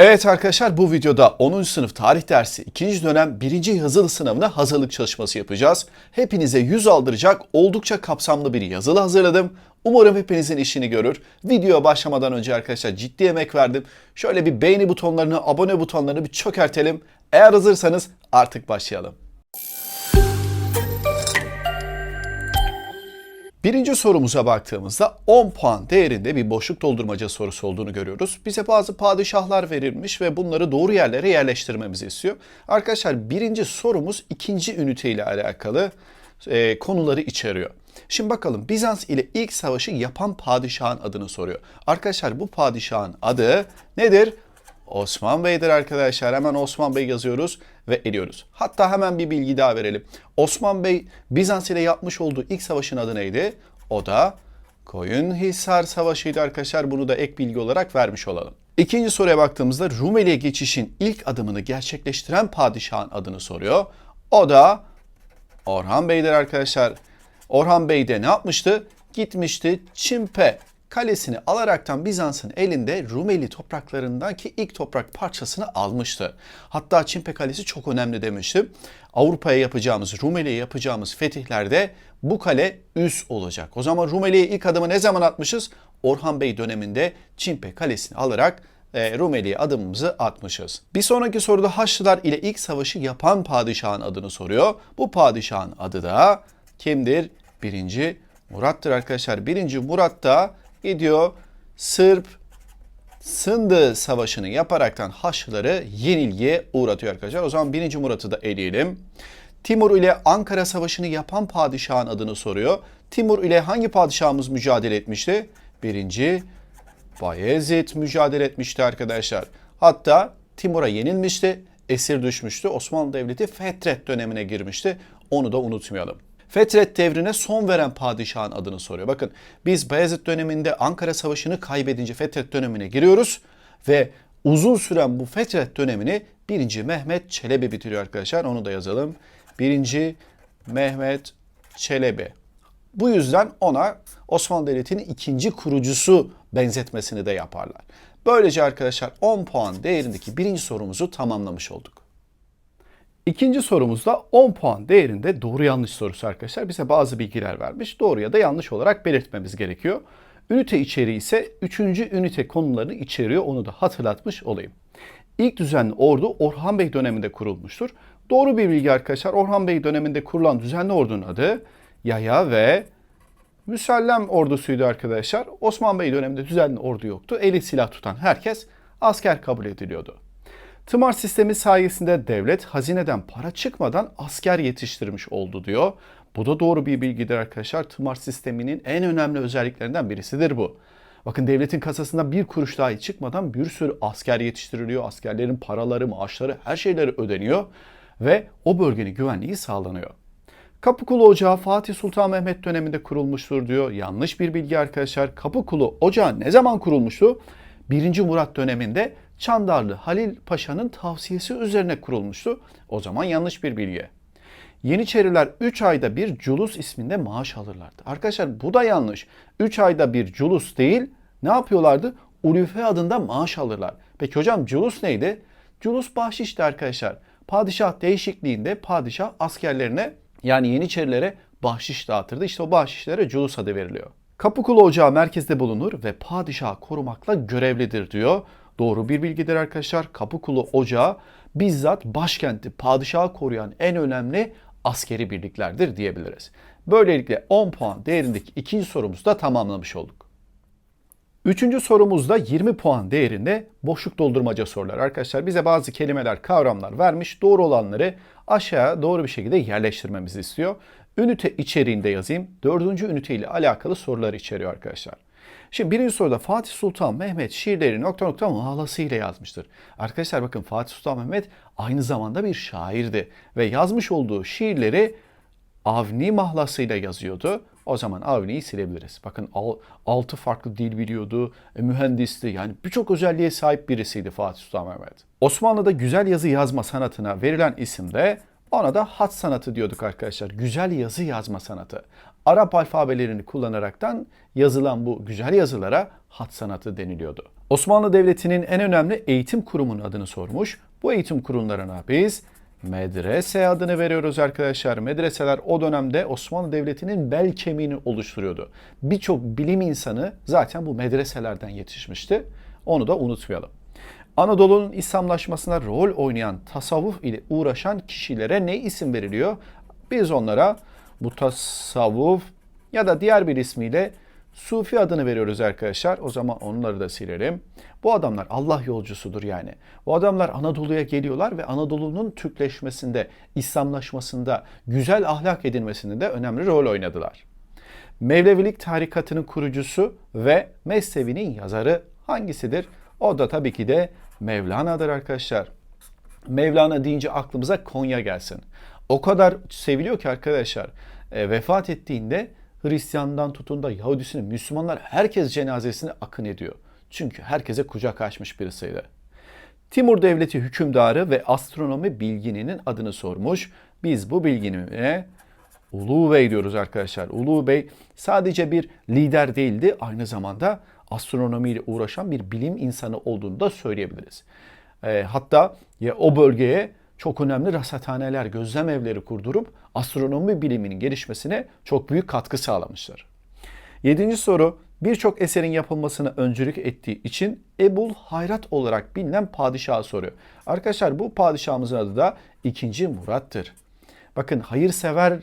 Evet arkadaşlar bu videoda 10. sınıf tarih dersi 2. dönem 1. yazılı sınavına hazırlık çalışması yapacağız. Hepinize 100 aldıracak oldukça kapsamlı bir yazılı hazırladım. Umarım hepinizin işini görür. Videoya başlamadan önce arkadaşlar ciddi emek verdim. Şöyle bir beğeni butonlarını, abone butonlarını bir çökertelim. Eğer hazırsanız artık başlayalım. Birinci sorumuza baktığımızda 10 puan değerinde bir boşluk doldurmaca sorusu olduğunu görüyoruz. Bize bazı padişahlar verilmiş ve bunları doğru yerlere yerleştirmemizi istiyor. Arkadaşlar birinci sorumuz ikinci ünite ile alakalı e, konuları içeriyor. Şimdi bakalım Bizans ile ilk savaşı yapan padişahın adını soruyor. Arkadaşlar bu padişahın adı nedir? Osman Bey'dir arkadaşlar. Hemen Osman Bey yazıyoruz ve eliyoruz. Hatta hemen bir bilgi daha verelim. Osman Bey Bizans ile yapmış olduğu ilk savaşın adı neydi? O da Koyunhisar Savaşı'ydı arkadaşlar. Bunu da ek bilgi olarak vermiş olalım. İkinci soruya baktığımızda Rumeli'ye geçişin ilk adımını gerçekleştiren padişahın adını soruyor. O da Orhan Bey'dir arkadaşlar. Orhan Bey de ne yapmıştı? Gitmişti Çimpe kalesini alaraktan Bizans'ın elinde Rumeli topraklarındaki ilk toprak parçasını almıştı. Hatta Çimpe Kalesi çok önemli demişti. Avrupa'ya yapacağımız, Rumeli'ye yapacağımız fetihlerde bu kale üs olacak. O zaman Rumeli'ye ilk adımı ne zaman atmışız? Orhan Bey döneminde Çimpe Kalesi'ni alarak e, Rumeli'ye adımımızı atmışız. Bir sonraki soruda Haçlılar ile ilk savaşı yapan padişahın adını soruyor. Bu padişahın adı da kimdir? Birinci Murat'tır arkadaşlar. Birinci Murat da gidiyor Sırp Sındı Savaşı'nı yaparaktan Haçlıları yenilgiye uğratıyor arkadaşlar. O zaman birinci Murat'ı da eleyelim. Timur ile Ankara Savaşı'nı yapan padişahın adını soruyor. Timur ile hangi padişahımız mücadele etmişti? Birinci Bayezid mücadele etmişti arkadaşlar. Hatta Timur'a yenilmişti, esir düşmüştü. Osmanlı Devleti Fetret dönemine girmişti. Onu da unutmayalım. Fetret devrine son veren padişahın adını soruyor. Bakın biz Bayezid döneminde Ankara Savaşı'nı kaybedince Fetret dönemine giriyoruz ve uzun süren bu Fetret dönemini 1. Mehmet Çelebi bitiriyor arkadaşlar. Onu da yazalım. 1. Mehmet Çelebi. Bu yüzden ona Osmanlı Devleti'nin ikinci kurucusu benzetmesini de yaparlar. Böylece arkadaşlar 10 puan değerindeki birinci sorumuzu tamamlamış olduk. İkinci sorumuzda 10 puan değerinde doğru yanlış sorusu arkadaşlar. Bize bazı bilgiler vermiş. Doğru ya da yanlış olarak belirtmemiz gerekiyor. Ünite içeriği ise 3. ünite konularını içeriyor. Onu da hatırlatmış olayım. İlk düzenli ordu Orhan Bey döneminde kurulmuştur. Doğru bir bilgi arkadaşlar. Orhan Bey döneminde kurulan düzenli ordunun adı Yaya ve Müsellem ordusuydu arkadaşlar. Osman Bey döneminde düzenli ordu yoktu. Eli silah tutan herkes asker kabul ediliyordu. Tımar sistemi sayesinde devlet hazineden para çıkmadan asker yetiştirmiş oldu diyor. Bu da doğru bir bilgidir arkadaşlar. Tımar sisteminin en önemli özelliklerinden birisidir bu. Bakın devletin kasasında bir kuruş dahi çıkmadan bir sürü asker yetiştiriliyor. Askerlerin paraları, maaşları, her şeyleri ödeniyor ve o bölgenin güvenliği sağlanıyor. Kapıkulu Ocağı Fatih Sultan Mehmet döneminde kurulmuştur diyor. Yanlış bir bilgi arkadaşlar. Kapıkulu Ocağı ne zaman kurulmuştu? 1. Murat döneminde Çandarlı Halil Paşa'nın tavsiyesi üzerine kurulmuştu. O zaman yanlış bir bilgi. Yeniçeriler 3 ayda bir culus isminde maaş alırlardı. Arkadaşlar bu da yanlış. 3 ayda bir culus değil ne yapıyorlardı? Ulufe adında maaş alırlar. Peki hocam culus neydi? Culus bahşişti arkadaşlar. Padişah değişikliğinde padişah askerlerine yani Yeniçerilere bahşiş dağıtırdı. İşte o bahşişlere culus adı veriliyor. Kapıkulu Ocağı merkezde bulunur ve padişahı korumakla görevlidir diyor. Doğru bir bilgidir arkadaşlar. Kapıkulu Ocağı bizzat başkenti padişahı koruyan en önemli askeri birliklerdir diyebiliriz. Böylelikle 10 puan değerindeki ikinci sorumuzu da tamamlamış olduk. Üçüncü sorumuzda 20 puan değerinde boşluk doldurmaca sorular. Arkadaşlar bize bazı kelimeler, kavramlar vermiş. Doğru olanları aşağıya doğru bir şekilde yerleştirmemizi istiyor. Ünite içeriğinde yazayım. Dördüncü ünite ile alakalı sorular içeriyor arkadaşlar. Şimdi birinci soruda Fatih Sultan Mehmet şiirleri nokta nokta mahlası ile yazmıştır. Arkadaşlar bakın Fatih Sultan Mehmet aynı zamanda bir şairdi ve yazmış olduğu şiirleri Avni mahlasıyla yazıyordu. O zaman Avni'yi silebiliriz. Bakın 6 farklı dil biliyordu, e, mühendisti yani birçok özelliğe sahip birisiydi Fatih Sultan Mehmet. Osmanlı'da güzel yazı yazma sanatına verilen isim de ona da hat sanatı diyorduk arkadaşlar. Güzel yazı yazma sanatı. Arap alfabelerini kullanaraktan yazılan bu güzel yazılara hat sanatı deniliyordu. Osmanlı Devleti'nin en önemli eğitim kurumunun adını sormuş. Bu eğitim kurumlarına biz medrese adını veriyoruz arkadaşlar. Medreseler o dönemde Osmanlı Devleti'nin bel kemiğini oluşturuyordu. Birçok bilim insanı zaten bu medreselerden yetişmişti. Onu da unutmayalım. Anadolu'nun İslamlaşmasına rol oynayan tasavvuf ile uğraşan kişilere ne isim veriliyor? Biz onlara bu tasavvuf ya da diğer bir ismiyle Sufi adını veriyoruz arkadaşlar. O zaman onları da silelim. Bu adamlar Allah yolcusudur yani. Bu adamlar Anadolu'ya geliyorlar ve Anadolu'nun Türkleşmesinde, İslamlaşmasında, güzel ahlak edinmesinde de önemli rol oynadılar. Mevlevilik tarikatının kurucusu ve Mesnevi'nin yazarı hangisidir? O da tabii ki de Mevlana'dır arkadaşlar. Mevlana deyince aklımıza Konya gelsin. O kadar seviliyor ki arkadaşlar e, vefat ettiğinde Hristiyandan tutun da Yahudisine, Müslümanlar herkes cenazesine akın ediyor. Çünkü herkese kucak açmış birisiydi. Timur Devleti hükümdarı ve astronomi bilgininin adını sormuş. Biz bu bilginine Ulu Bey diyoruz arkadaşlar. Ulu Bey sadece bir lider değildi, aynı zamanda astronomiyle uğraşan bir bilim insanı olduğunu da söyleyebiliriz. E, hatta ya o bölgeye çok önemli rasathaneler, gözlem evleri kurdurup astronomi biliminin gelişmesine çok büyük katkı sağlamışlar. Yedinci soru, birçok eserin yapılmasına öncülük ettiği için Ebul Hayrat olarak bilinen padişahı soruyor. Arkadaşlar bu padişahımızın adı da 2. Murat'tır. Bakın hayırsever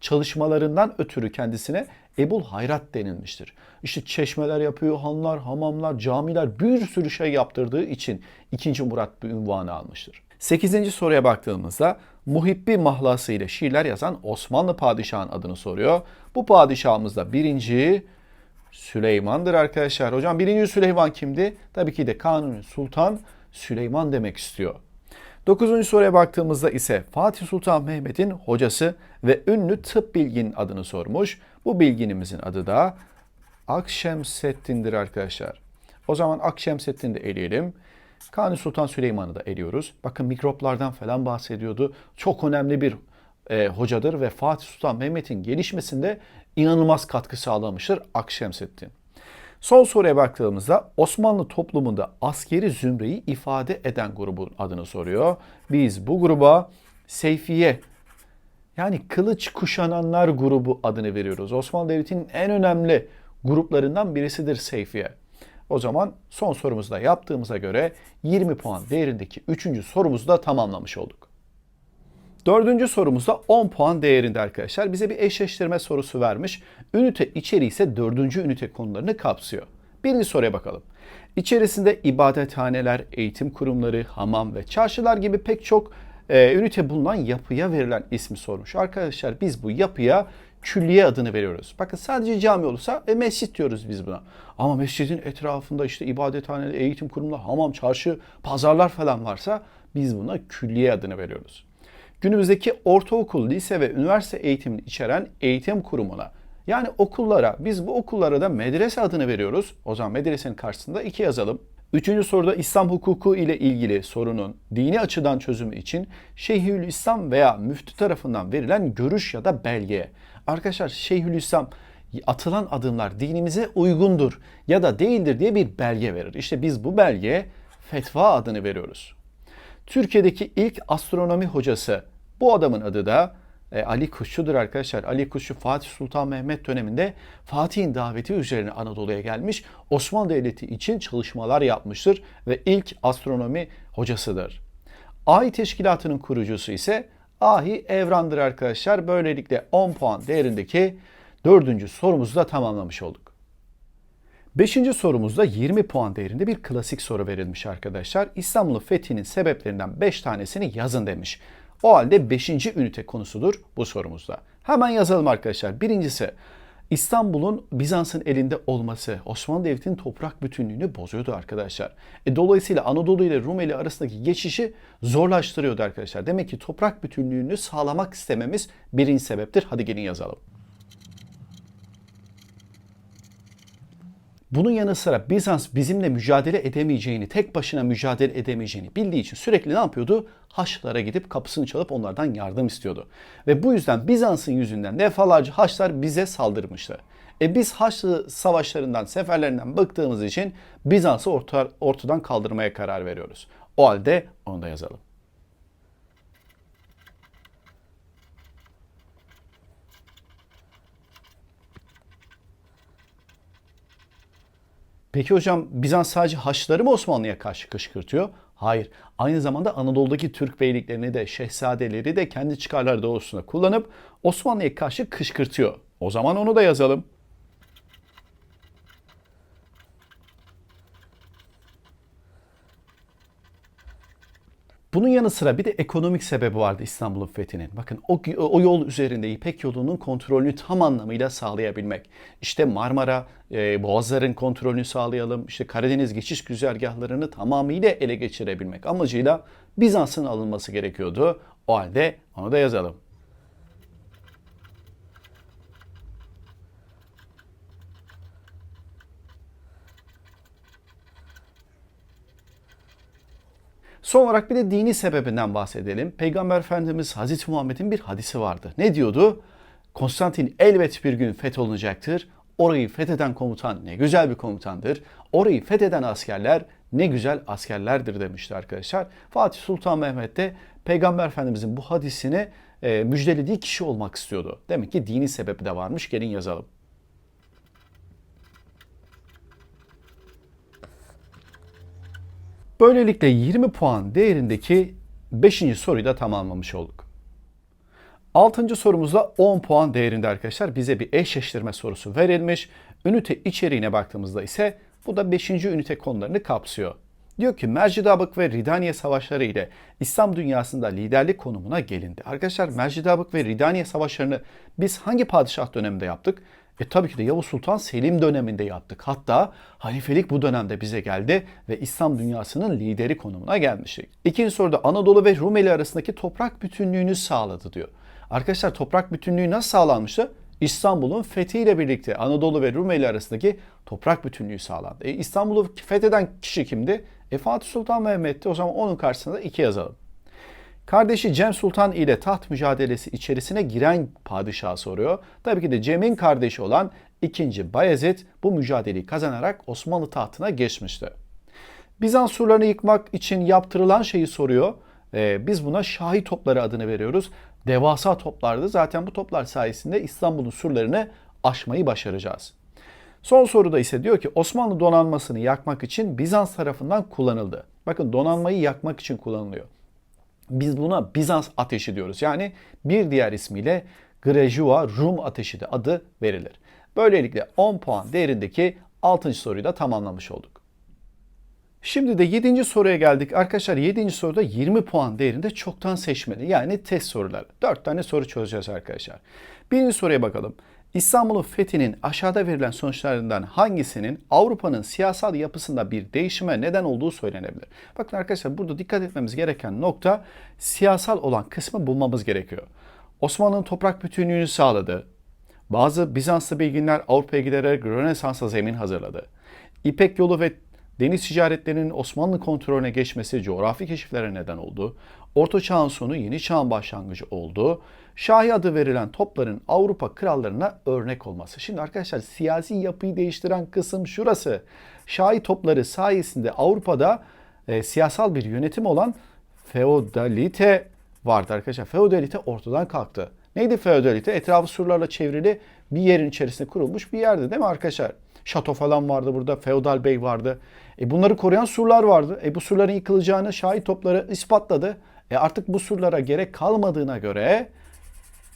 çalışmalarından ötürü kendisine Ebul Hayrat denilmiştir. İşte çeşmeler yapıyor, hanlar, hamamlar, camiler bir sürü şey yaptırdığı için 2. Murat bir ünvanı almıştır. 8. soruya baktığımızda Muhibbi mahlası ile şiirler yazan Osmanlı padişahın adını soruyor. Bu padişahımız da birinci Süleyman'dır arkadaşlar. Hocam birinci Süleyman kimdi? Tabii ki de Kanuni Sultan Süleyman demek istiyor. 9. soruya baktığımızda ise Fatih Sultan Mehmet'in hocası ve ünlü tıp bilginin adını sormuş. Bu bilginimizin adı da Akşemseddin'dir arkadaşlar. O zaman Akşemseddin'i de eleyelim. Kanuni Sultan Süleyman'ı da eliyoruz. Bakın mikroplardan falan bahsediyordu. Çok önemli bir e, hocadır ve Fatih Sultan Mehmet'in gelişmesinde inanılmaz katkı sağlamıştır Akşemseddin. Son soruya baktığımızda Osmanlı toplumunda askeri zümreyi ifade eden grubun adını soruyor. Biz bu gruba Seyfiye yani kılıç kuşananlar grubu adını veriyoruz. Osmanlı Devleti'nin en önemli gruplarından birisidir Seyfiye. O zaman son sorumuzu da yaptığımıza göre 20 puan değerindeki 3. sorumuzu da tamamlamış olduk. Dördüncü sorumuzda 10 puan değerinde arkadaşlar. Bize bir eşleştirme sorusu vermiş. Ünite içeriği ise dördüncü ünite konularını kapsıyor. Birinci soruya bakalım. İçerisinde ibadethaneler, eğitim kurumları, hamam ve çarşılar gibi pek çok e, ünite bulunan yapıya verilen ismi sormuş. Arkadaşlar biz bu yapıya külliye adını veriyoruz. Bakın sadece cami olursa e, mescit diyoruz biz buna. Ama mescidin etrafında işte ibadethaneler, eğitim kurumları, hamam, çarşı, pazarlar falan varsa biz buna külliye adını veriyoruz. Günümüzdeki ortaokul, lise ve üniversite eğitimini içeren eğitim kurumuna yani okullara biz bu okullara da medrese adını veriyoruz. O zaman medresenin karşısında iki yazalım. Üçüncü soruda İslam hukuku ile ilgili sorunun dini açıdan çözümü için Şeyhülislam veya müftü tarafından verilen görüş ya da belge. Arkadaşlar Şeyhülislam atılan adımlar dinimize uygundur ya da değildir diye bir belge verir. İşte biz bu belgeye fetva adını veriyoruz. Türkiye'deki ilk astronomi hocası bu adamın adı da e, Ali Kuşçu'dur arkadaşlar. Ali Kuşçu Fatih Sultan Mehmet döneminde Fatih'in daveti üzerine Anadolu'ya gelmiş. Osmanlı Devleti için çalışmalar yapmıştır ve ilk astronomi hocasıdır. Ay Teşkilatı'nın kurucusu ise Ahi Evran'dır arkadaşlar. Böylelikle 10 puan değerindeki dördüncü sorumuzu da tamamlamış olduk. Beşinci sorumuzda 20 puan değerinde bir klasik soru verilmiş arkadaşlar. İstanbul'un fethinin sebeplerinden 5 tanesini yazın demiş. O halde 5. ünite konusudur bu sorumuzda. Hemen yazalım arkadaşlar. Birincisi İstanbul'un Bizans'ın elinde olması Osmanlı Devleti'nin toprak bütünlüğünü bozuyordu arkadaşlar. E, dolayısıyla Anadolu ile Rumeli arasındaki geçişi zorlaştırıyordu arkadaşlar. Demek ki toprak bütünlüğünü sağlamak istememiz birinci sebeptir. Hadi gelin yazalım. Bunun yanı sıra Bizans bizimle mücadele edemeyeceğini, tek başına mücadele edemeyeceğini bildiği için sürekli ne yapıyordu? Haçlılara gidip kapısını çalıp onlardan yardım istiyordu. Ve bu yüzden Bizans'ın yüzünden defalarca Haçlar bize saldırmıştı. E biz Haçlı savaşlarından, seferlerinden bıktığımız için Bizans'ı orta, ortadan kaldırmaya karar veriyoruz. O halde onu da yazalım. Peki hocam Bizans sadece Haçlıları mı Osmanlı'ya karşı kışkırtıyor? Hayır. Aynı zamanda Anadolu'daki Türk beyliklerini de şehzadeleri de kendi çıkarları doğrultusunda kullanıp Osmanlı'ya karşı kışkırtıyor. O zaman onu da yazalım. Bunun yanı sıra bir de ekonomik sebebi vardı İstanbul'un fethinin. Bakın o, o yol üzerinde İpek yolunun kontrolünü tam anlamıyla sağlayabilmek. İşte Marmara, e, Boğazların kontrolünü sağlayalım. İşte Karadeniz geçiş güzergahlarını tamamıyla ele geçirebilmek amacıyla Bizans'ın alınması gerekiyordu. O halde onu da yazalım. Son olarak bir de dini sebebinden bahsedelim. Peygamber Efendimiz Hazreti Muhammed'in bir hadisi vardı. Ne diyordu? Konstantin elbet bir gün fetholunacaktır. Orayı fetheden komutan ne güzel bir komutandır. Orayı fetheden askerler ne güzel askerlerdir demişti arkadaşlar. Fatih Sultan Mehmet de Peygamber Efendimizin bu hadisini e, müjdelediği kişi olmak istiyordu. Demek ki dini sebebi de varmış. Gelin yazalım. Böylelikle 20 puan değerindeki 5. soruyu da tamamlamış olduk. 6. sorumuzda 10 puan değerinde arkadaşlar bize bir eşleştirme sorusu verilmiş. Ünite içeriğine baktığımızda ise bu da 5. ünite konularını kapsıyor. Diyor ki Mercidabık ve Ridaniye savaşları ile İslam dünyasında liderlik konumuna gelindi. Arkadaşlar Mercidabık ve Ridaniye savaşlarını biz hangi padişah döneminde yaptık? E tabii ki de Yavuz Sultan Selim döneminde yaptık. Hatta halifelik bu dönemde bize geldi ve İslam dünyasının lideri konumuna gelmiştik. İkinci soruda Anadolu ve Rumeli arasındaki toprak bütünlüğünü sağladı diyor. Arkadaşlar toprak bütünlüğü nasıl sağlanmıştı? İstanbul'un fethiyle birlikte Anadolu ve Rumeli arasındaki toprak bütünlüğü sağlandı. E, İstanbul'u fetheden kişi kimdi? E, Fatih Sultan Mehmet'ti. O zaman onun karşısında iki yazalım. Kardeşi Cem Sultan ile taht mücadelesi içerisine giren padişah soruyor. Tabii ki de Cem'in kardeşi olan 2. Bayezid bu mücadeleyi kazanarak Osmanlı tahtına geçmişti. Bizans surlarını yıkmak için yaptırılan şeyi soruyor. Ee, biz buna Şahi topları adını veriyoruz. Devasa toplardı. Zaten bu toplar sayesinde İstanbul'un surlarını aşmayı başaracağız. Son soruda ise diyor ki Osmanlı donanmasını yakmak için Bizans tarafından kullanıldı. Bakın donanmayı yakmak için kullanılıyor. Biz buna Bizans ateşi diyoruz. Yani bir diğer ismiyle Grejua Rum ateşi de adı verilir. Böylelikle 10 puan değerindeki 6. soruyu da tamamlamış olduk. Şimdi de 7. soruya geldik. Arkadaşlar 7. soruda 20 puan değerinde çoktan seçmeli yani test soruları. 4 tane soru çözeceğiz arkadaşlar. Birinci soruya bakalım. İstanbul'un fethinin aşağıda verilen sonuçlarından hangisinin Avrupa'nın siyasal yapısında bir değişime neden olduğu söylenebilir? Bakın arkadaşlar burada dikkat etmemiz gereken nokta siyasal olan kısmı bulmamız gerekiyor. Osmanlı'nın toprak bütünlüğünü sağladı. Bazı Bizanslı bilginler Avrupa'ya giderek Rönesans'a zemin hazırladı. İpek yolu ve deniz ticaretlerinin Osmanlı kontrolüne geçmesi coğrafi keşiflere neden oldu. Orta Çağ'ın sonu yeni çağın başlangıcı oldu. Şahi adı verilen topların Avrupa krallarına örnek olması. Şimdi arkadaşlar siyasi yapıyı değiştiren kısım şurası. Şahi topları sayesinde Avrupa'da e, siyasal bir yönetim olan feodalite vardı arkadaşlar. Feodalite ortadan kalktı. Neydi feodalite? Etrafı surlarla çevrili bir yerin içerisinde kurulmuş bir yerdi değil mi arkadaşlar? Şato falan vardı burada, feodal bey vardı. E bunları koruyan surlar vardı. E bu surların yıkılacağını şahit topları ispatladı. E artık bu surlara gerek kalmadığına göre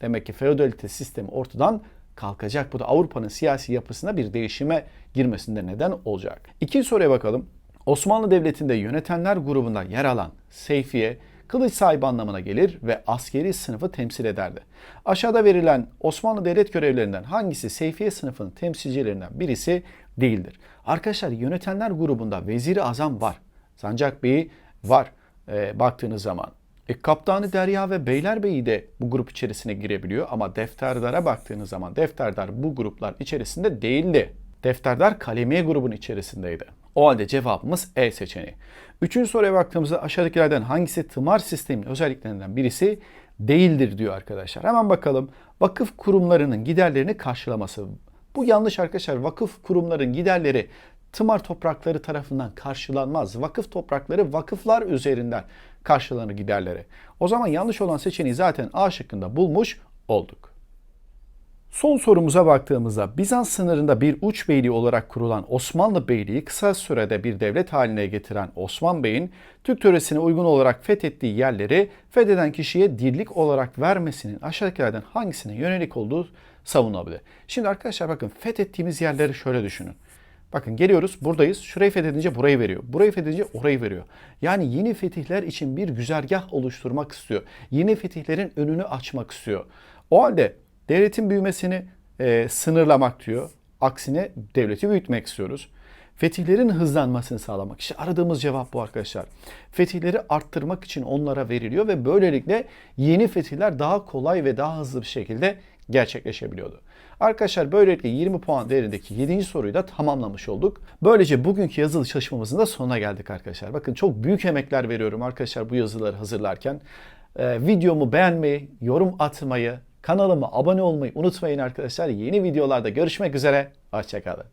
demek ki feodalite sistemi ortadan kalkacak. Bu da Avrupa'nın siyasi yapısına bir değişime girmesinde neden olacak. İkinci soruya bakalım. Osmanlı Devleti'nde yönetenler grubunda yer alan Seyfiye, kılıç sahibi anlamına gelir ve askeri sınıfı temsil ederdi. Aşağıda verilen Osmanlı devlet görevlerinden hangisi Seyfiye sınıfının temsilcilerinden birisi değildir? Arkadaşlar yönetenler grubunda Veziri Azam var. Sancak Bey'i var e, baktığınız zaman. E, Kaptanı Derya ve Beylerbeyi de bu grup içerisine girebiliyor ama Defterdara baktığınız zaman Defterdar bu gruplar içerisinde değildi. Defterdar kalemiye grubun içerisindeydi. O halde cevabımız E seçeneği. Üçüncü soruya baktığımızda aşağıdakilerden hangisi tımar sistemin özelliklerinden birisi değildir diyor arkadaşlar. Hemen bakalım. Vakıf kurumlarının giderlerini karşılaması. Bu yanlış arkadaşlar. Vakıf kurumların giderleri tımar toprakları tarafından karşılanmaz. Vakıf toprakları vakıflar üzerinden karşılanır giderleri. O zaman yanlış olan seçeneği zaten A şıkkında bulmuş olduk. Son sorumuza baktığımızda Bizans sınırında bir uç beyliği olarak kurulan Osmanlı Beyliği kısa sürede bir devlet haline getiren Osman Bey'in Türk töresine uygun olarak fethettiği yerleri fetheden kişiye dirlik olarak vermesinin aşağıdakilerden hangisine yönelik olduğu savunulabilir. Şimdi arkadaşlar bakın fethettiğimiz yerleri şöyle düşünün. Bakın geliyoruz buradayız. Şurayı fethedince burayı veriyor. Burayı fethedince orayı veriyor. Yani yeni fetihler için bir güzergah oluşturmak istiyor. Yeni fetihlerin önünü açmak istiyor. O halde devletin büyümesini e, sınırlamak diyor. Aksine devleti büyütmek istiyoruz. Fetihlerin hızlanmasını sağlamak. İşte aradığımız cevap bu arkadaşlar. Fetihleri arttırmak için onlara veriliyor ve böylelikle yeni fetihler daha kolay ve daha hızlı bir şekilde gerçekleşebiliyordu. Arkadaşlar böylelikle 20 puan değerindeki 7. soruyu da tamamlamış olduk. Böylece bugünkü yazılı çalışmamızın da sonuna geldik arkadaşlar. Bakın çok büyük emekler veriyorum arkadaşlar bu yazıları hazırlarken. Ee, videomu beğenmeyi, yorum atmayı, kanalıma abone olmayı unutmayın arkadaşlar. Yeni videolarda görüşmek üzere. Hoşçakalın.